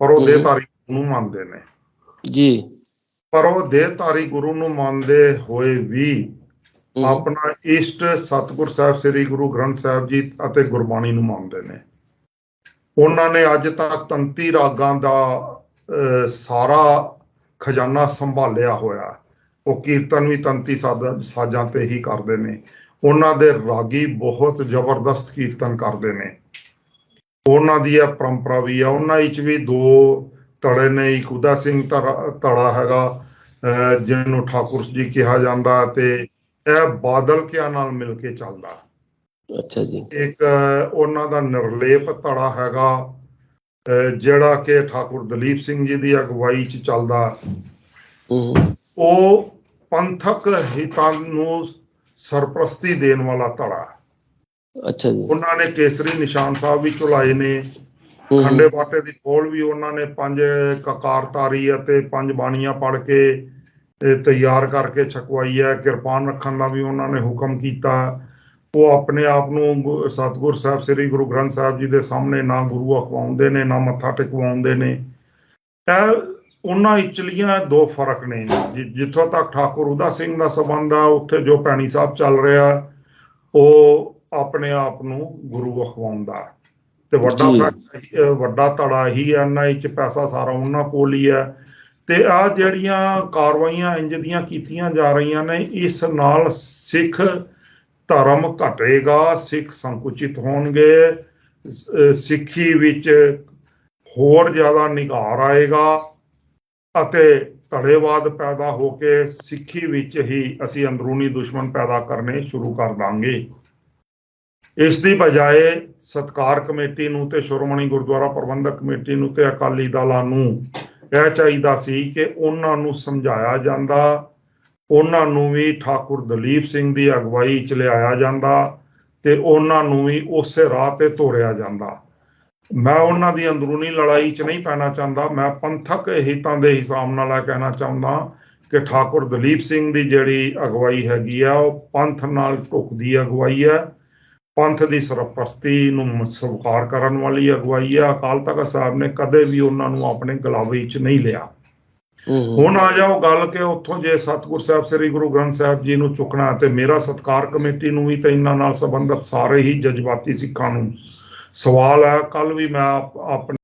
ਪਰ ਉਹ। ਦੇਹਧਾਰੀ ਨੂੰ ਮੰਨਦੇ ਨੇ। ਜੀ। ਪਰ ਉਹ ਦੇਹਧਾਰੀ ਗੁਰੂ ਨੂੰ ਮੰਨਦੇ ਹੋਏ ਵੀ ਆਪਣਾ ਇਸ਼ਟ ਸਤਿਗੁਰ ਸਾਹਿਬ ਸ੍ਰੀ ਗੁਰੂ ਗ੍ਰੰਥ ਸਾਹਿਬ ਜੀ ਅਤੇ ਗੁਰਬਾਣੀ ਨੂੰ ਮੰਨਦੇ ਨੇ। ਉਹਨਾਂ ਨੇ ਅੱਜ ਤੱਕ ਤੰਤੀ ਰਾਗਾਂ ਦਾ ਸਾਰਾ ਖਜ਼ਾਨਾ ਸੰਭਾਲਿਆ ਹੋਇਆ। ਉਹ ਕੀਰਤਨ ਵੀ ਤੰਤੀ ਸਾਜ਼ਾਂ ਤੇ ਹੀ ਕਰਦੇ ਨੇ। ਉਹਨਾਂ ਦੇ ਰਾਗੀ ਬਹੁਤ ਜ਼ਬਰਦਸਤ ਕੀਰਤਨ ਕਰਦੇ ਨੇ। ਉਹਨਾਂ ਦੀ ਇਹ ਪਰੰਪਰਾ ਵੀ ਆ। ਉਹਨਾਂ ਵਿੱਚ ਵੀ ਦੋ ਤੜੇ ਨੇ। ਇੱਕ ਉਦਾ ਸਿੰਘ ਧੜਾ ਧੜਾ ਹੈਗਾ ਜਿਹਨੂੰ ਠਾਕੁਰ ਜੀ ਕਿਹਾ ਜਾਂਦਾ ਤੇ ਇਹ ਬਾਦਲ ਕਿਆਂ ਨਾਲ ਮਿਲ ਕੇ ਚੱਲਦਾ। ਅੱਛਾ ਜੀ। ਇੱਕ ਉਹਨਾਂ ਦਾ ਨਿਰਲੇਪ ਧੜਾ ਹੈਗਾ ਜਿਹੜਾ ਕਿ ਠਾਕੁਰ ਦਲੀਪ ਸਿੰਘ ਜੀ ਦੀ ਅਗਵਾਈ 'ਚ ਚੱਲਦਾ। ਉਹ ਪੰਥਕ ਹਿੱਤਾਂ ਨੂੰ ਸਰਪ੍ਰਸਤੀ ਦੇਣ ਵਾਲਾ ਧੜਾ। ਅੱਛਾ ਜੀ। ਉਹਨਾਂ ਨੇ ਕੇਸਰੀ ਨਿਸ਼ਾਨ ਸਾਹਿਬ ਵੀ ਚੁਲਾਏ ਨੇ। ਖੰਡੇ ਬਾਟੇ ਦੀ ਕੋਲ ਵੀ ਉਹਨਾਂ ਨੇ ਪੰਜ ਕਕਾਰ ਤਾਰੀ ਅਤੇ ਪੰਜ ਬਾਣੀਆਂ ਪੜ ਕੇ ਤਿਆਰ ਕਰਕੇ ਛਕਵਾਈ ਹੈ। ਕਿਰਪਾਨ ਰੱਖਣ ਦਾ ਵੀ ਉਹਨਾਂ ਨੇ ਹੁਕਮ ਕੀਤਾ। ਉਹ ਆਪਣੇ ਆਪ ਨੂੰ ਸਤਿਗੁਰ ਸਾਹਿਬ ਸ੍ਰੀ ਗੁਰੂ ਗ੍ਰੰਥ ਸਾਹਿਬ ਜੀ ਦੇ ਸਾਹਮਣੇ ਨਾ ਗੁਰੂ ਅਖਵਾਉਂਦੇ ਨੇ ਨਾ ਮੱਥਾ ਟਿਕਵਾਉਂਦੇ ਨੇ। ਇਹ ਉਹਨਾਂ ਇਚਲੀਆਂ ਦੋ ਫ਼ਰਕ ਨੇ। ਜਿੱਥੋਂ ਤੱਕ ਠਾਕੁਰ ਉਦਾ ਸਿੰਘ ਦਾ ਸਬੰਧ ਆ ਉੱਥੇ ਜੋ ਪੈਣੀ ਸਾਹਿਬ ਚੱਲ ਰਿਹਾ ਉਹ ਆਪਣੇ ਆਪ ਨੂੰ ਗੁਰੂ ਅਖਵਾਉਂਦਾ ਤੇ ਵੱਡਾ ਵੱਡਾ ਧੜਾ ਹੀ ਇਹਨਾਂ ਵਿੱਚ ਪੈਸਾ ਸਾਰਾ ਉਹਨਾਂ ਕੋਲ ਹੀ ਹੈ। ਤੇ ਆ ਜਿਹੜੀਆਂ ਕਾਰਵਾਈਆਂ ਇੰਜ ਦੀਆਂ ਕੀਤੀਆਂ ਜਾ ਰਹੀਆਂ ਨੇ ਇਸ ਨਾਲ ਸਿੱਖ ਧਰਮ ਘਟੇਗਾ ਸਿੱਖ ਸੰਕੁਚਿਤ ਹੋਣਗੇ ਸਿੱਖੀ ਵਿੱਚ ਹੋਰ ਜ਼ਿਆਦਾ ਨਿਘਾਰ ਆਏਗਾ ਅਤੇ ਧੜੇਵਾਦ ਪੈਦਾ ਹੋ ਕੇ ਸਿੱਖੀ ਵਿੱਚ ਹੀ ਅਸੀਂ ਅੰਦਰੂਨੀ ਦੁਸ਼ਮਣ ਪੈਦਾ ਕਰਨੇ ਸ਼ੁਰੂ ਕਰ ਦਾਂਗੇ। ਇਸ ਦੀ ਬਜਾਏ ਸਤਕਾਰ ਕਮੇਟੀ ਨੂੰ ਤੇ ਸ਼੍ਰੋਮਣੀ ਗੁਰਦੁਆਰਾ ਪ੍ਰਬੰਧਕ ਕਮੇਟੀ ਨੂੰ ਤੇ ਅਕਾਲੀ ਦਲਾਂ ਨੂੰ ਇਹ ਚਾਹੀਦਾ ਸੀ ਕਿ ਉਹਨਾਂ ਨੂੰ ਸਮਝਾਇਆ ਜਾਂਦਾ, ਉਹਨਾਂ ਨੂੰ ਵੀ ਠਾਕੁਰ ਦਲੀਪ ਸਿੰਘ ਦੀ ਅਗਵਾਈ ਚ ਲਿਆਇਆ ਜਾਂਦਾ ਤੇ ਉਹਨਾਂ ਨੂੰ ਵੀ ਉਸੇ ਰਾਹ ਤੇ ਤੋਰਿਆ ਜਾਂਦਾ। ਮੈਂ ਉਹਨਾਂ ਦੀ ਅੰਦਰੂਨੀ ਲੜਾਈ 'ਚ ਨਹੀਂ ਪੈਣਾ ਚਾਹੁੰਦਾ, ਮੈਂ ਪੰਥਕ ਹਿੱਤਾਂ ਦੇ ਹਿਸਾਬ ਨਾਲ ਇਹ ਕਹਿਣਾ ਚਾਹੁੰਦਾ ਕਿ ਠਾਕੁਰ ਦਲੀਪ ਸਿੰਘ ਦੀ ਜਿਹੜੀ ਅਗਵਾਈ ਹੈਗੀ ਆ, ਉਹ ਪੰਥ ਨਾਲ ਢੁਕਦੀ ਅਗਵਾਈ ਹੈ। ਪੰਥ ਦੀ ਸਰਪ੍ਰਸਤੀ ਨੂੰ ਸਵੀਕਾਰ ਕਰਨ ਵਾਲੀ ਅਗਵਾਈ ਹੈ ਅਕਾਲ ਤਖਤ ਸਾਹਿਬ ਨੇ ਕਦੇ ਵੀ ਉਹਨਾਂ ਨੂੰ ਆਪਣੇ ਗਲਾਵੇ 'ਚ ਨਹੀਂ ਲਿਆ। ਹੁਣ ਆ ਜਾਓ ਗੱਲ ਕਿ ਉੱਥੋਂ ਜੇ ਸਤਿਗੁਰ ਸਾਹਿਬ ਸ੍ਰੀ ਗੁਰੂ ਗ੍ਰੰਥ ਸਾਹਿਬ ਜੀ ਨੂੰ ਚੁੱਕਣਾ ਤੇ ਮੇਰਾ ਸਤਕਾਰ ਕਮੇਟੀ ਨੂੰ ਵੀ ਤੇ ਇਹਨਾਂ ਨਾਲ ਸੰਬੰਧਤ ਸਾਰੇ ਹੀ ਜਜ਼ਬਾਤੀ ਸਿੱਖਾਂ ਨੂੰ ਸਵਾਲ ਹੈ। ਕੱਲ ਵੀ ਮੈਂ ਆਪ- ਆਪਣੇ